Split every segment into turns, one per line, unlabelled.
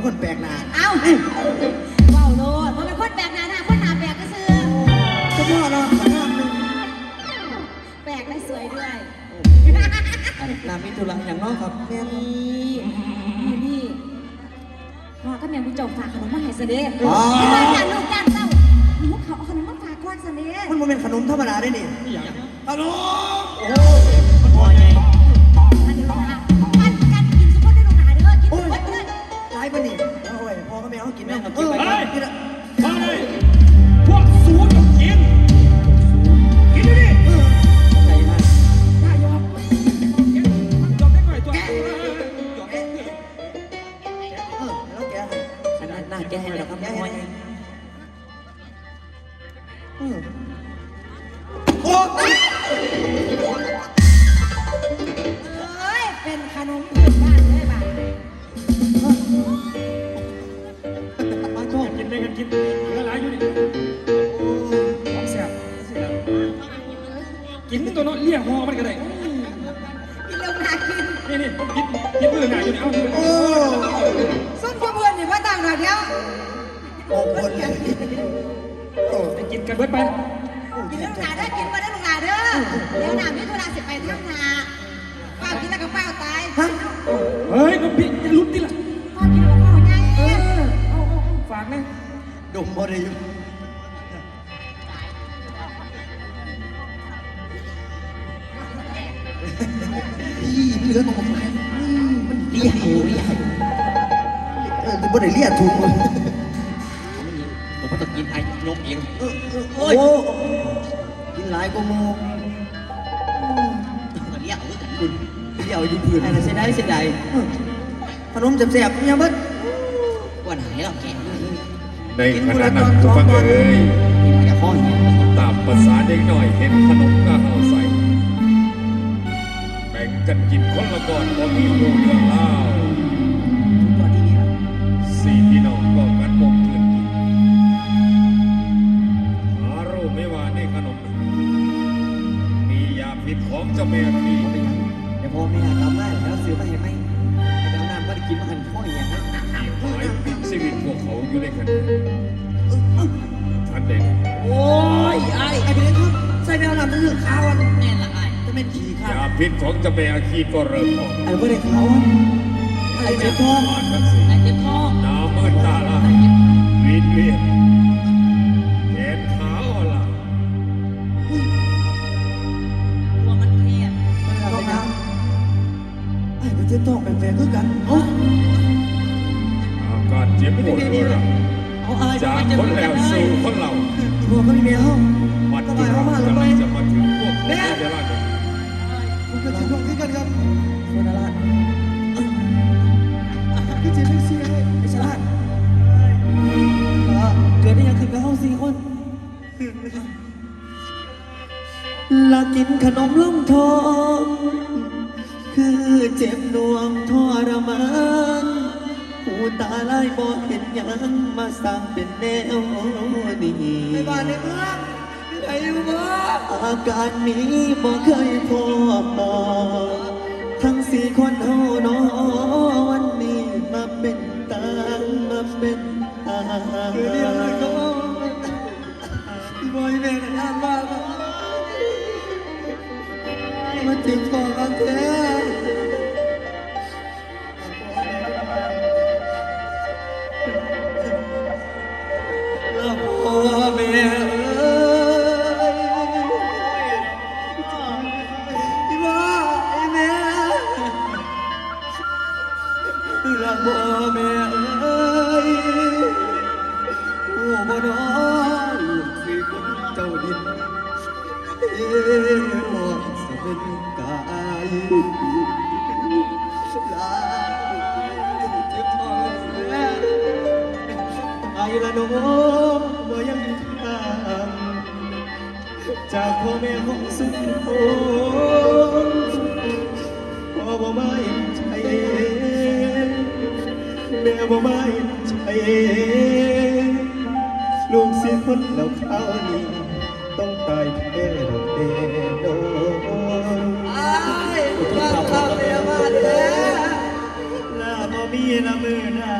เป็นคนแปลกหน้า
เอ้าเว้าโลดมันเป็นคนแปลกหน้าหน้าคนหน้าแปลกก็ซื้อ
เจ้าพ่อเนาะขนาดนึง
แปลกและสวยด้วย
นามิตุลังอย่างนอกครับ
แม่น
นี่นี่พ่อก็แม่ผู้เจ้าฝากขนมมาให้เสด็จ
อ๋อ
ที่บ้านญาติลูกญาติเจ้าหนูเขาเอาขนมมาฝากก่อนเสด็จ
มันบ่เป็นขนมธรรมดาได้นี่ขนมโอ้ ร้ายปะนี่เอาไว้พ่อกับแม่เขากินแม่
เอา
เอ
กิน
อ
ไป
ไปกินอะ
มาเลยพวกสูตรต้องกิน กินดิดิ
ใจมาก
ถ้ายอมมันยอมได้หน่อยตัว
เออแล้วแกให้
ขนาดหน้าแกให้แล้วครับพอไง
เออโอ้
น
ตัวน้อยเลี้ยงหอมันก็ได้
กินลูกหลานกิน
นี่นี่ผมกินกินมือหนาอยู่นี่เอา
โอ้
ส้มเพื่อนนี่ว่าต่างหน่อยเดียว
โอ้คนเลยโอ้
ไปกินกันเบิดไป
กินลูกหลานเด้อกินมาได้อลูกหลานเด้อเดี๋ยวหน้ามิถุนาสิไปทำนาเป้ากินแล้วก็เป้าตาย
ฮะ
เฮ้ยน้องพี่อย่าลุ้นดิล่ะ
พ่อกินแล้วก็เป้าไงเออ
ฝากนะ
ดมบ่ได้อยู่ เหลือของมไหมมันเลี้ยหูเลี้ยเออบ่ได้เลี้ยถูกเลย
ผมก็ต้องกินไอ้ยกเอง
เออเออโอ้ยกินหลายกว่าหมู
เรียกเอากัน
คุณเลี้ยวอยู่พื้น
อ้น่ะเสียดายเสียดาย
เออขนมแซ่บๆเนี่ยบิด
วันไหนเราแกะ
ในขณะนั้นทุกฟังเอ้ยตามภาษาเด็กหน่อยเห็นขนมก็เอา กันกินคนละก่อนพอมีหูเรื่องเล่า
ตัวที่นี่
สี่พี่น้องก็กันวงเกินกินหารู้ไม่ว่าในขนม มียาพิษของเจ้าแม่ที
เดี๋ยวพ่อแม่กลับมาแล้วซื้อมาให้ไหมไอ้ดาวน้ำก็ได้กินมาหันพ่ออย่างนั้น
มีหมายปิดชีวิตพวกเขาอยู่ในขณะ พิษของเจ้าแม่อาคีก็เริ่มออก
ไอ้บ่ได้ขาวอะไอ้เจ็บท้อง
บ้านทั้งสี่
ไอ้เจ็บท้อง
น้ำมืดตาละวินเวียนแขนขาอ่อนละ
ตัวมันแคบ
ท้องน้ำไอ้เป็นเจ็บท้องแปลกๆคือกันเอ้า
อาการเจ็บปวดรุนแรง
เอาไอ้
จากคนแล้วสู่คนเรา
พวกก็มีแมว
มันจุฬากำลังจะมาถึงพวกคุณเวลาหนึ่ ง
มันก็จะท้องคือกันครับโซดาลาดคือเจ็บไม่เสียไอ้ฉลาดเกิดได้ยังขึ้นกับเฮาสี่คนลากินขนมล่องทอง คือเจ็บนวงทรมานหูตาลายบ่เห็นหยังมาสร้างเป็นแนวนี้ในบ้านในเมือง ไอ้บ้าอาการนี้บ่เคยพบทั้งสี่คนเฮานอวันนี้มาเป็นตามาเป็นตา เอ้โอ้สะเป็นกายลาเจ็บท้องแม่ไอ้ละน้องบ่ยังมีทางจากพ่อแม่ของสุขโอนพ่อบ่มาเห็นใจแม่บ่มาเห็นใจลูกสิคนแล้วข้าวนี้ต้องตายแท้ ดอกเดโดไอ้รักข้าแม่มาแท้ลาบ่มีน้ำมือหน้า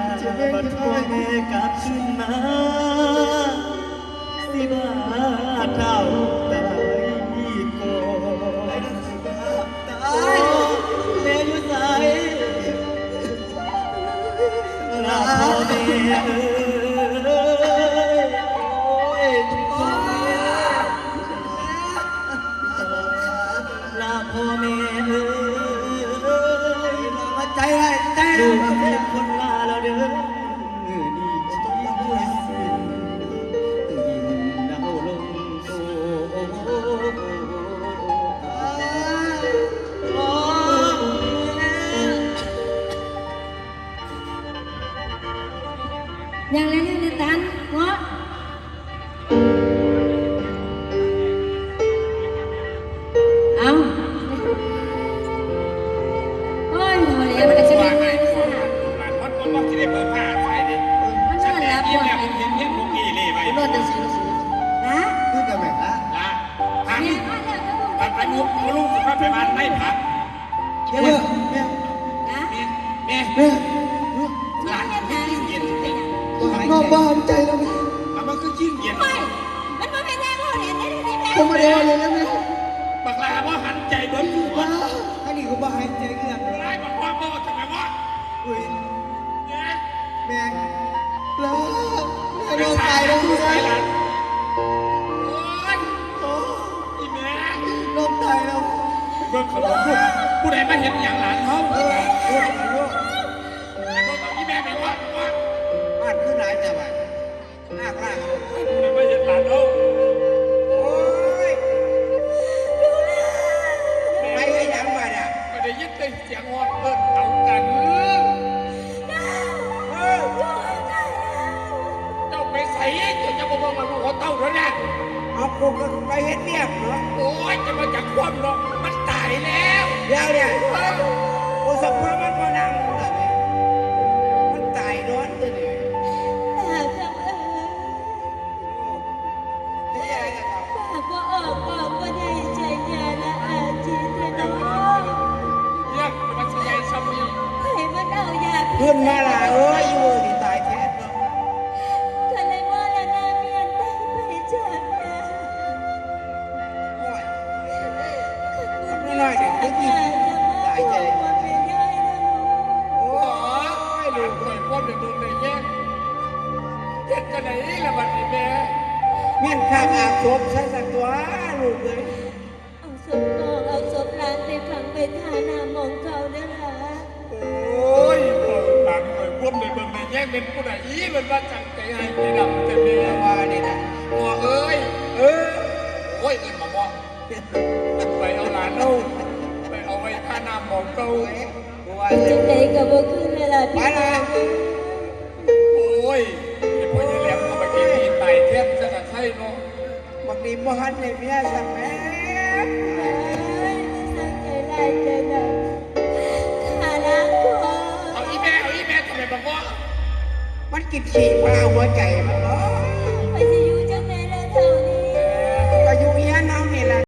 บ่ดพ่อแม่กลับขึ้นมาสิบาเท่า ลาพ่อแม่เอ้ยมาใจให้ใจลูกเป็นคน ต้อ
งพัก
ไป
มุกลู
ก
สุ
ภาพไปบ้านไม่พัก
เดี๋ยวเด้อแม่
นะ
แม่แม่
แม่
หลานยิ่งเย็น
น้องบ้านใจแล้วแม่
แล้วมันก็ยิ่งเย็น
ไม่มันมาเป็นแรงเราเห็นได้ที่แม่
ผมมาเดียวเลยนะแม่
บักลาว่าหันใจเบิ้ลหัว
ว้าอันนี้ก็บ้าให้ใจเกลือน
ไล่บักว่าพ่อทำไมวะ
อุ้ย
เนี่ย
แม่แล้วแม่
ไม่
น้อง
ใช่
ตายแล้ว
ไม่
แม่
ใช่หล เบิ้งขนมลูกผู้ใดมาเห็นอย่างหลานเขา
เออลูกลูก
แต่ก็บอกอีแม่ไปว่าว่า
บ้านขึ้นไหน้าหน้า
ผู้ใดมาเห็นหลานเขา
โอ้ยไปให้ยังบ้านอะ
ไม่ได้ยินแต่เสียงฮอนเอิ้นเอากัน
เออ
เจ้าไปใส่เจ้าจะบอกว่าลูกเขาเต้าแล้วนะ
เอากูก็ไปเฮ็ดเรียเนาะ
โอ้ยจะมาจากความหรอกมัน แล้ว
เดี๋ยวเนี่ยโอ้สักพักมันก็นั่ง กไม่กินตายใจโอ้ย
ลูก
ก
เคยพ่อเด็กโดนเลยแย่เจ็ดกันไหนละบัดนี้แม่
เมียนข้าอาบศพใช้สักตัวลูกเลย
โอ้ยเปิดหลังเลยพ่อเด็กโดนเลยแย่เป็นผู้ใดอีมันว่าจังใจให้ใจดำแต่แม่
ว่านี่นะ
พ่อเอ้ย
เออ
โอ้ยเอิ้นมาบ่ไปเอ ค่าน้ำของเก่า
กูว่าเลยไปละ
โอ้ยไอ้พ่อยังแหลมเอาไปกินที่ไตเทียบจะกับไข่เนาะ
บางทีบ่หันในเมียสักแม่
เอาอีแม่เอาอีแม่ทำไมบอกว่า
มันกินฉี่ปลาหัวใจมันเนาะ